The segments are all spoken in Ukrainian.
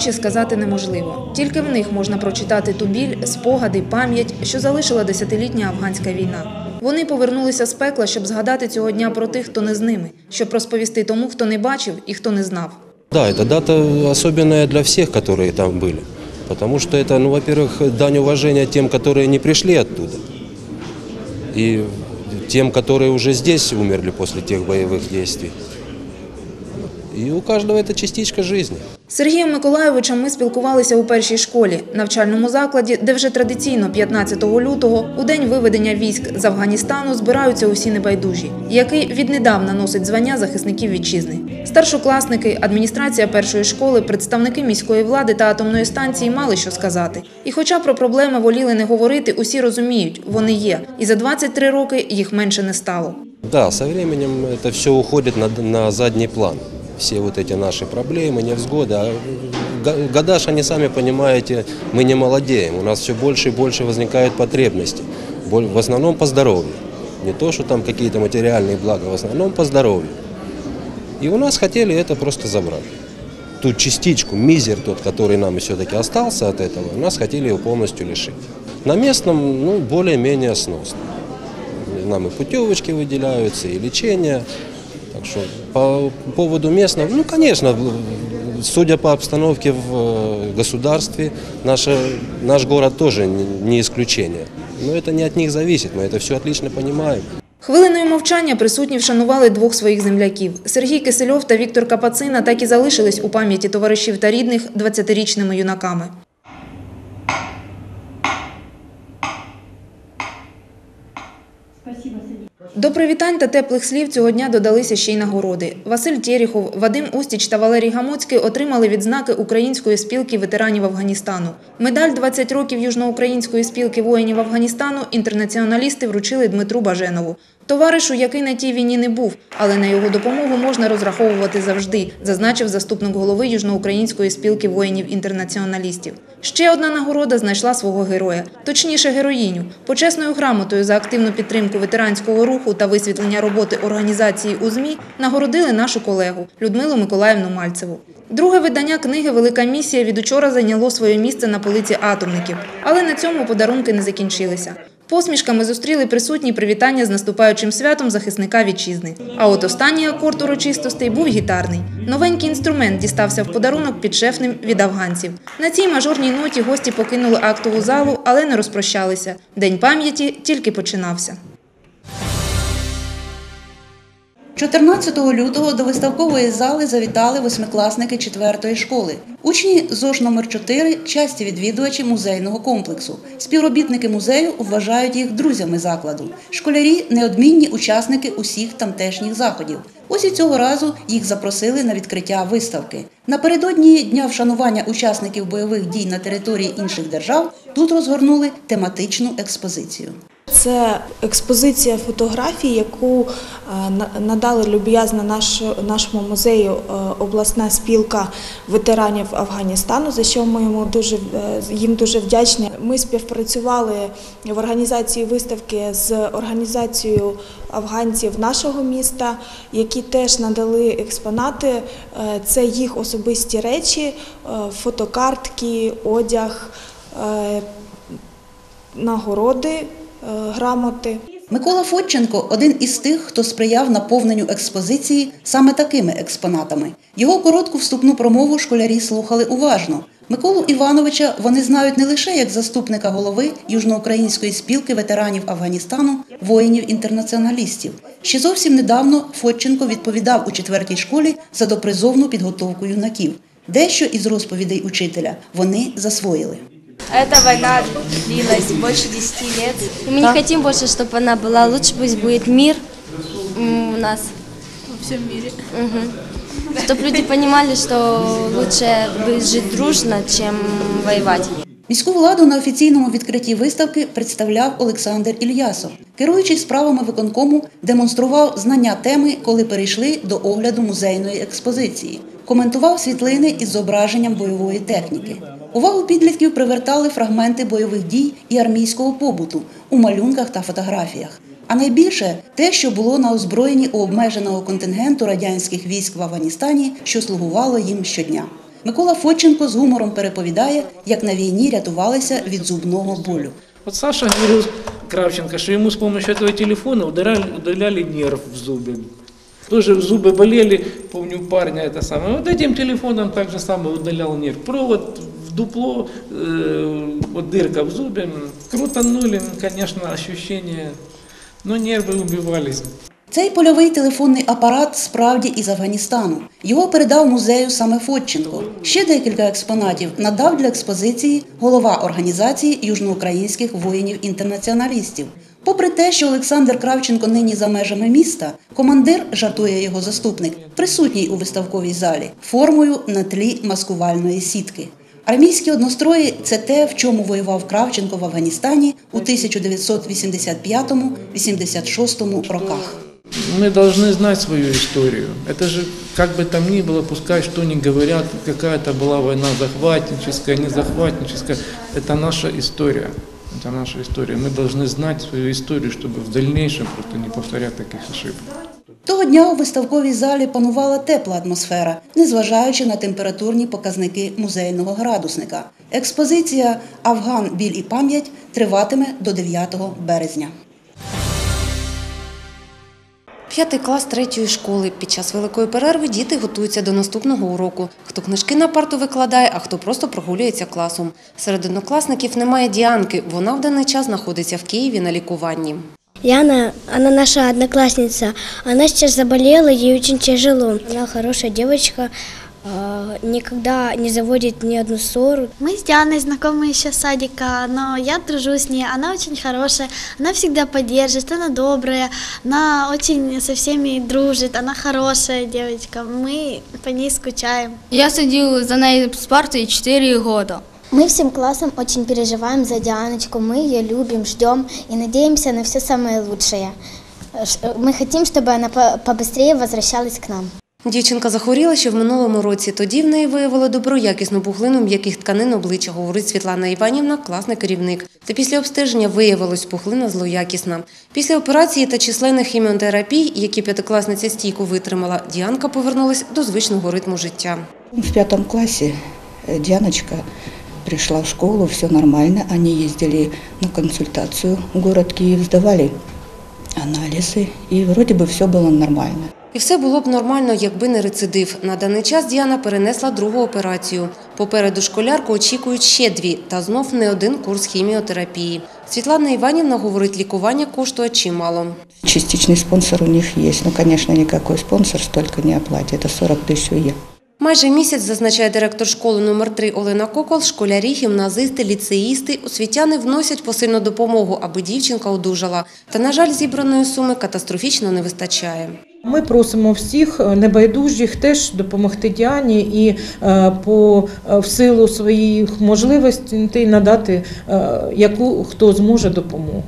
Більше за ці очі сказати неможливо. Тільки в них можна прочитати ту біль, спогади, пам'ять, що залишила десятилітня афганська війна. Вони повернулися з пекла, щоб згадати цього дня про тих, хто не з ними, щоб розповісти тому, хто не бачив і хто не знав. Да, эта дата особенная для всех, которые там были. Потому что это, ну, во-первых, дань уважения тем, которые не пришли оттуда. И тем, которые уже здесь умерли после тех боевых действий. И у каждого это частичка жизни. Сергієм Миколайовичем ми спілкувалися у першій школі, навчальному закладі, де вже традиційно 15 лютого, у день виведення військ з Афганістану, збираються усі небайдужі, який віднедавна носить звання захисників вітчизни. Старшокласники, адміністрація першої школи, представники міської влади та атомної станції мали що сказати. І хоча про проблеми воліли не говорити, усі розуміють, вони є. І за 23 роки їх менше не стало. Да, со временем это все уходит на, на задний план. Все вот эти наши проблемы, невзгоды. А го- года, ж они сами понимаете, мы не молодеем. У нас все больше и больше возникают потребности. В основном по здоровью. Не то, что там какие-то материальные блага, в основном по здоровью. И у нас хотели это просто забрать. Ту частичку, мизер тот, который нам все-таки остался от этого, у нас хотели его полностью лишить. На местном, ну, более-менее сносно. Нам и путевочки выделяются, и лечение. Так что по поводу местного, ну, конечно, в- судя по обстановке в э, государстве, наша, наш город тоже не не исключение. Но это не от них зависит, мы это все отлично понимаем. Хвилиною мовчання присутні вшанували двох своїх земляків. Сергій Кисельов та Віктор Капацина так і залишились у пам'яті товаришів та рідних 20-річними юнаками. До привітань та теплих слів цього дня додалися ще й нагороди. Василь Тєріхов, Вадим Устіч та Валерій Гамоцький отримали відзнаки Української спілки ветеранів Афганістану. Медаль «20 років Южноукраїнської спілки воїнів Афганістану інтернаціоналісти вручили Дмитру Баженову. Товаришу, який на тій війні не був, але на його допомогу можна розраховувати завжди, зазначив заступник голови Южноукраїнської спілки воїнів-інтернаціоналістів. Ще одна нагорода знайшла свого героя, точніше героїню, почесною грамотою за активну підтримку ветеранського руху та висвітлення роботи організації у ЗМІ нагородили нашу колегу Людмилу Миколаївну Мальцеву. Друге видання книги Велика місія від учора зайняло своє місце на полиці атомників, але на цьому подарунки не закінчилися. Посмішками зустріли присутні привітання з наступаючим святом захисника вітчизни. А от останній акорд урочистостей був гітарний. Новенький інструмент дістався в подарунок підшефним від афганців. На цій мажорній ноті гості покинули актову залу, але не розпрощалися. День пам'яті тільки починався. 14 лютого до виставкової зали завітали восьмикласники 4 школи. Учні ЗОЖ номер 4 часті відвідувачі музейного комплексу. Співробітники музею вважають їх друзями закладу. Школярі неодмінні учасники усіх тамтешніх заходів. Ось і цього разу їх запросили на відкриття виставки. Напередодні дня вшанування учасників бойових дій на території інших держав тут розгорнули тематичну експозицію. Це експозиція фотографій, яку е, надали люб'язно нашому музею е, обласна спілка ветеранів Афганістану, за що ми йому дуже, е, їм дуже вдячні. Ми співпрацювали в організації виставки з організацією афганців нашого міста, які теж надали експонати. Це їх особисті речі, фотокартки, одяг, нагороди, грамоти. Микола Фодченко один із тих, хто сприяв наповненню експозиції саме такими експонатами. Його коротку вступну промову школярі слухали уважно. Миколу Івановича вони знають не лише як заступника голови Южноукраїнської спілки ветеранів Афганістану, воїнів-інтернаціоналістів. Ще зовсім недавно Фодченко відповідав у четвертій школі за допризовну підготовку юнаків. Дещо із розповідей учителя вони засвоїли. Эта война длилась больше 10 лет. И мы не хотим больше, чтобы она была. Лучше пусть будет мир м, у нас. Во всем мире. Чтобы люди понимали, что лучше бы жить дружно, чем воевать. Міську владу на офіційному відкритті виставки представляв Олександр Ільясов. Керуючий справами виконкому демонстрував знання теми, коли перейшли до огляду музейної експозиції. Коментував світлини із зображенням бойової техніки. Увагу підлітків привертали фрагменти бойових дій і армійського побуту у малюнках та фотографіях. А найбільше те, що було на озброєнні у обмеженого контингенту радянських військ в Афганістані, що слугувало їм щодня. Микола Фодченко з гумором переповідає, як на війні рятувалися від зубного болю. Вот Саша говорил Кравченко, что ему с помощью этого телефона удаляли, удаляли нерв в зубе. Тоже зубы болели, помню у парня это самое. Вот этим телефоном так же самое удалял нерв. Провод в дупло, э, вот дырка в зубе, крутанули, конечно, ощущение, но нервы убивались. Цей польовий телефонний апарат справді із Афганістану. Його передав музею саме Фодченко. Ще декілька експонатів надав для експозиції голова організації южноукраїнських воїнів-інтернаціоналістів. Попри те, що Олександр Кравченко нині за межами міста, командир, жартує його заступник, присутній у виставковій залі формою на тлі маскувальної сітки. Армійські однострої це те, в чому воював Кравченко в Афганістані у 1985-86 роках. Мы должны знать свою историю. Это же, как бы там ни было, пускай что ни говорят, какая это была война захватническая, не захватническая, это наша история. Это наша история. Мы должны знать свою историю, чтобы в дальнейшем просто не повторять таких ошибок. Того дня у виставковій залі панувала тепла атмосфера, незважаючи на температурні показники музейного градусника. Експозиція Афган, біль і пам'ять триватиме до 9 березня. П'ятий клас третьої школи. Під час великої перерви діти готуються до наступного уроку. Хто книжки на парту викладає, а хто просто прогулюється класом. Серед однокласників немає Діанки. Вона в даний час знаходиться в Києві на лікуванні. Яна, она наша одноклассница. Она сейчас заболела, ей очень тяжело. Она хорошая девочка, а, никогда не заводит ни одну ссору. Мы с Дианой знакомы еще с садика, но я дружу с ней. Она очень хорошая, она всегда поддержит, она добрая, она очень со всеми дружит, она хорошая девочка. Мы по ней скучаем. Я сидел за ней с партой 4 года. Мы всем классом очень переживаем за Дианочку. Мы ее любим, ждем и надеемся на все самое лучшее. Ш- Мы хотим, чтобы она по- побыстрее возвращалась к нам. Дівчинка захворіла ще в минулому році. Тоді в неї виявили доброякісну пухлину м'яких тканин обличчя, говорить Світлана Іванівна, класний керівник. Та після обстеження виявилось, пухлина злоякісна. Після операції та численних хіміотерапій, які п'ятикласниця стійко витримала, Діанка повернулась до звичного ритму життя. В пятом классе э, Дианочка пришла в школу, все нормально. Они ездили на консультацию в город Киев, сдавали анализы, и вроде бы все было нормально. І все було б нормально, якби не рецидив. На даний час Діана перенесла другу операцію. Попереду школярку очікують ще дві та знов не один курс хіміотерапії. Світлана Іванівна говорить, лікування коштує чимало. Частичный спонсор у них есть. Ну, конечно, никакой спонсор столько не оплатит. Это 40 тысяч УЕ. Майже місяць, зазначає директор школи номер 3 Олена Кокол, школярі, гімназисти, ліцеїсти, освітяни вносять посильну допомогу, аби дівчинка одужала. Та, на жаль, зібраної суми катастрофічно не вистачає. Ми просимо всіх е, небайдужих теж допомогти Діані і е, по е, в силу своїх можливостей надати яку хто зможе допомогу.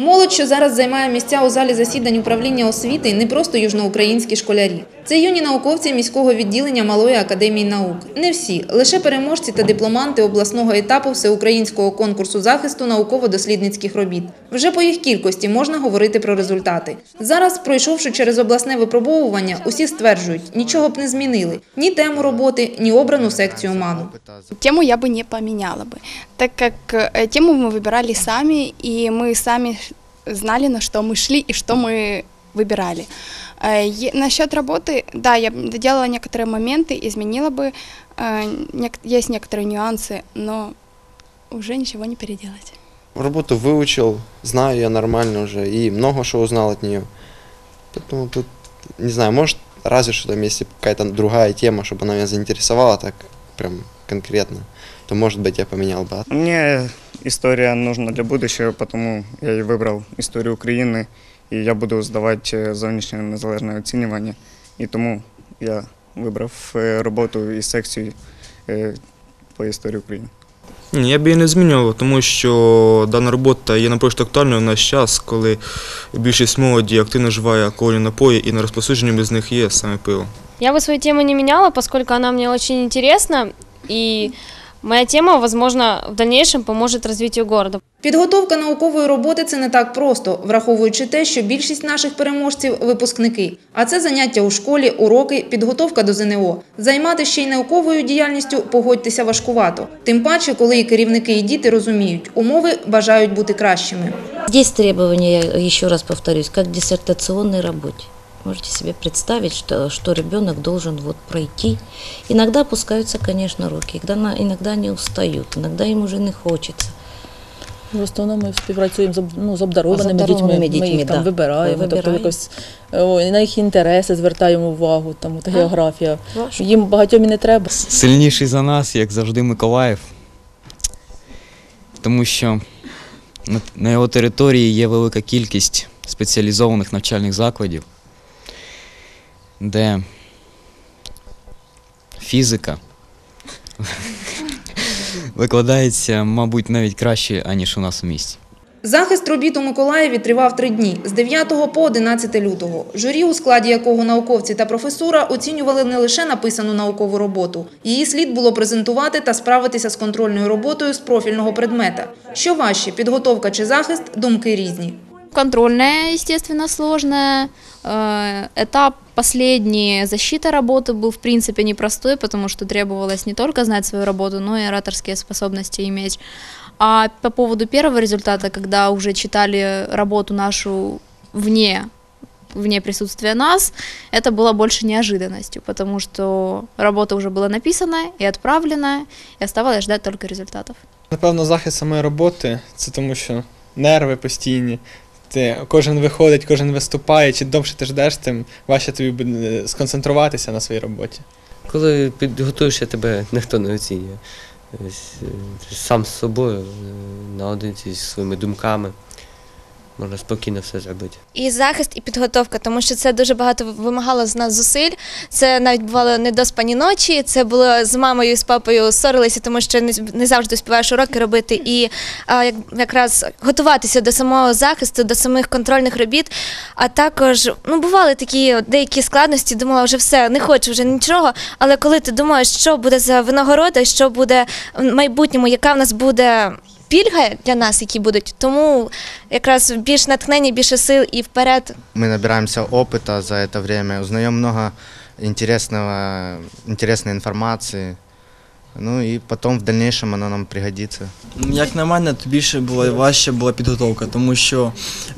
Молодь, що зараз займає місця у залі засідань управління освіти, не просто южноукраїнські школярі. Це юні науковці міського відділення Малої академії наук. Не всі, лише переможці та дипломанти обласного етапу всеукраїнського конкурсу захисту науково-дослідницьких робіт. Вже по їх кількості можна говорити про результати. Зараз, пройшовши через обласне випробовування, усі стверджують, нічого б не змінили ні тему роботи, ні обрану секцію ману. Тему я бы не поменяла бы, так как э, тему мы выбирали сами, и мы сами Знали, на что мы шли и что мы выбирали. Э, Насчет работы, да, я доделала некоторые моменты, изменила бы, э, есть некоторые нюансы, но уже ничего не переделать. Работу выучил, знаю я нормально уже и много что узнал от нее. Поэтому тут, не знаю, может, разве что там, если какая-то другая тема, чтобы она меня заинтересовала так прям конкретно, то, может быть, я поменял бы. Мне история нужна для будущего, потому я и вибрав історію України, і я буду здавати е, зовнішнє незалежне оцінювання. І тому я вибрав е, роботу і секцію е, по історії України. Ні, я б її не змінював, тому що дана робота є напрочуд актуальною в наш час, коли більшість молоді активно вживає алкогольні напої і на розповсюдженням без них є саме пиво. Я бы свою тему не меняла, поскольку она мне очень интересна, и Моя тема, возможно, в дальнейшем поможет развитию города. Підготовка наукової роботи це не так просто, враховуючи те, що більшість наших переможців випускники. А це заняття у школі, уроки, підготовка до ЗНО. Займати ще й науковою діяльністю погодьтеся важкувато. Тим паче, коли і керівники, і діти розуміють, умови бажають бути кращими. Здесь требования, я еще раз повторюсь, как к диссертационной работе. Можете себе представить, что, что ребенок должен вот пройти. Иногда опускаются, конечно, руки, иногда, иногда они устают, иногда им уже не хочется. В основному ми співпрацюємо з, ну, з обдарованими, обдарованими дітьми, дітьми, ми їх там да. вибираємо, тобто якось о, на їх інтереси звертаємо увагу, там, от, географія. Важко. Їм багатьом і не треба. Сильніший за нас, як завжди, Миколаїв. Тому що на, на його території є велика кількість спеціалізованих навчальних закладів, де фізика викладається, мабуть, навіть краще, аніж у нас у місті. Захист робіт у Миколаєві тривав три дні з 9 по 11 лютого. Журі, у складі якого науковці та професура оцінювали не лише написану наукову роботу. Її слід було презентувати та справитися з контрольною роботою з профільного предмета. Що важче, підготовка чи захист думки різні. Контрольная, естественно, сложная. Э, Этап последний защита работы был, в принципе, непростой, потому что требовалось не только знать свою работу, но и ораторские способности иметь. А по поводу первого результата, когда уже читали работу нашу вне, вне присутствия нас, это было больше неожиданностью, потому что работа уже была написана и отправлена, и оставалось ждать только результатов. Напевно, захист самої роботи це тому, що нерви постійні. ти кожен виходить, кожен виступає. Чим довше ти ждеш, тим важче тобі буде сконцентруватися на своїй роботі. Коли підготуєшся, тебе ніхто не оцінює. Е, Сам з собою, е, наодинці зі своїми думками. Можна спокійно все зробити. І захист, і підготовка, тому що це дуже багато вимагало з нас зусиль. Це навіть бувало недоспані ночі. Це було з мамою з папою ссорилися, тому що не, не завжди співаєш уроки робити. І а, як, якраз готуватися до самого захисту, до самих контрольних робіт. А також ну бували такі деякі складності. Думала, вже все, не хочу вже нічого. Але коли ти думаєш, що буде за винагорода, що буде в майбутньому, яка в нас буде Пільга для нас, які будуть, тому якраз більш натхнення, більше сил і вперед Мы набираемся опыта за это время, узнаем много интересного, интересной информации. Ну і потім в дальнейшем вона нам пригодиться. Як на мене, то більше було важче була підготовка, тому що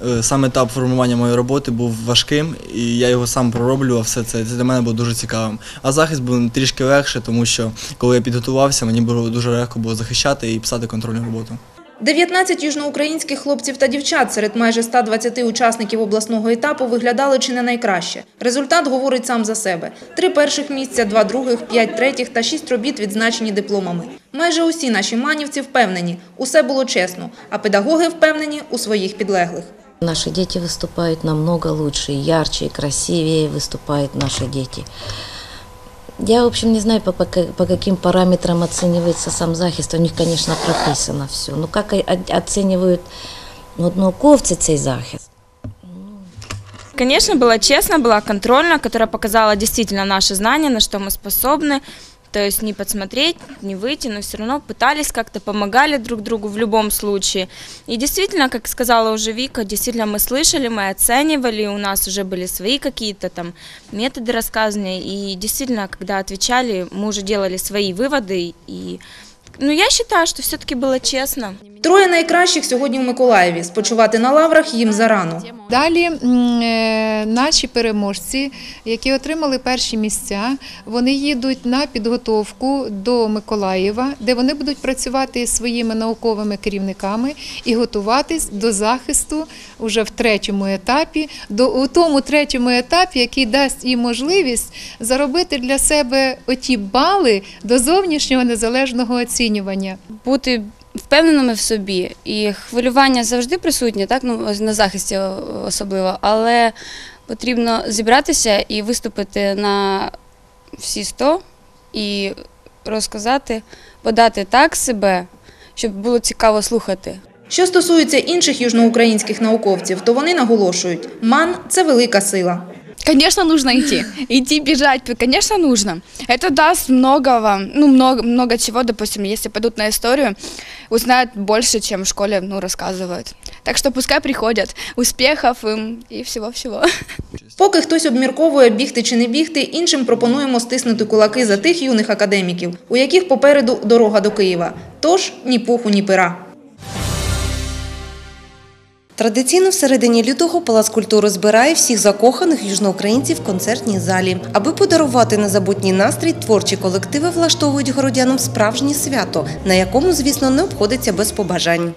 е, сам етап формування моєї роботи був важким, і я його сам пророблював все це. Це для мене було дуже цікавим. А захист був трішки легше, тому що коли я підготувався, мені було дуже легко було захищати і писати контрольну роботу. 19 южноукраїнських хлопців та дівчат серед майже 120 учасників обласного етапу виглядали чи не найкраще. Результат говорить сам за себе: три перших місця, два других, п'ять третіх та шість робіт відзначені дипломами. Майже усі наші манівці впевнені, усе було чесно, а педагоги впевнені у своїх підлеглих. Наши дети выступают намного лучше, ярче, и красивее выступают наши дети. Я, в общем, не знаю, по, по, ка- по каким параметрам оценивается сам захист. У них, конечно, прописано все. Но как о- о- оценивают ну, от науковці цей захист? Конечно, было честно, была контрольная, которая показала действительно наши знания, на что мы способны. То есть не подсмотреть, не выйти, но все равно пытались как-то, помогали друг другу в любом случае. И действительно, как сказала уже Вика, действительно мы слышали, мы оценивали, у нас уже были свои какие-то там методы рассказанные. И действительно, когда отвечали, мы уже делали свои выводы. И ну, я считаю, что все-таки было честно. Троє найкращих сьогодні в Миколаєві. Спочивати на лаврах їм зарано. Далі е, наші переможці, які отримали перші місця, вони їдуть на підготовку до Миколаєва, де вони будуть працювати зі своїми науковими керівниками і готуватись до захисту уже в третьому етапі, до у тому третьому етапі, який дасть їм можливість заробити для себе оті бали до зовнішнього незалежного оцінювання. бути впевненими в собі. І хвилювання завжди присутнє, так ну на захисті особливо, але потрібно зібратися і виступити на всі 100 і розказати, подати так себе, щоб було цікаво слухати. Що стосується інших южноукраїнських науковців, то вони наголошують, МАН – це велика сила. Конечно, нужно идти. Идти, бежать, конечно, нужно. Это даст многого, ну, много, много чего, допустим, если пойдут на историю, узнают больше, чем в школе, ну, рассказывают. Так что пускай приходят. Успехов им и всего-всего. Поки хтось обмірковує бігти чи не бігти, іншим пропонуємо стиснути кулаки за тих юних академіків, у яких попереду дорога до Києва. Тож ні пуху, ні пера. Традиційно в середині лютого Палац культури збирає всіх закоханих южноукраїнців в концертній залі. Аби подарувати незабутній настрій, творчі колективи влаштовують городянам справжнє свято, на якому, звісно, не обходиться без побажань.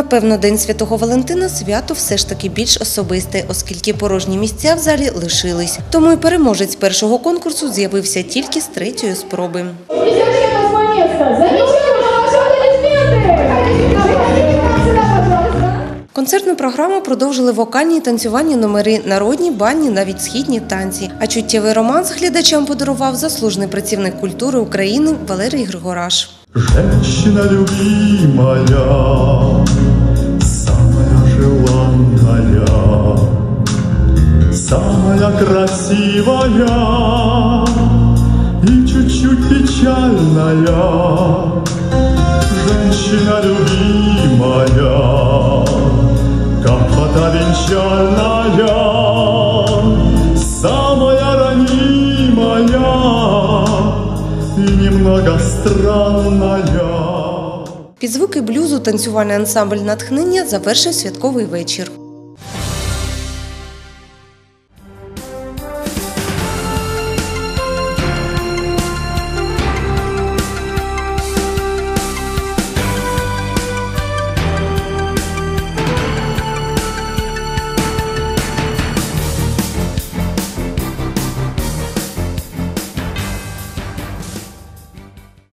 Напевно, День Святого Валентина свято все ж таки більш особисте, оскільки порожні місця в залі лишились. Тому і переможець першого конкурсу з'явився тільки з третьої спроби. Концертну програму продовжили вокальні і танцювальні номери, народні, банні, навіть східні танці. А чуттєвий романс глядачам подарував заслужений працівник культури України Валерій Григораш. Женщина любимая, красивая и чуть-чуть печальная. Женщина любимая, как фата венчальная, самая ранимая и немного странная. Під звуки блюзу танцювальний ансамбль натхнення завершив святковий вечір.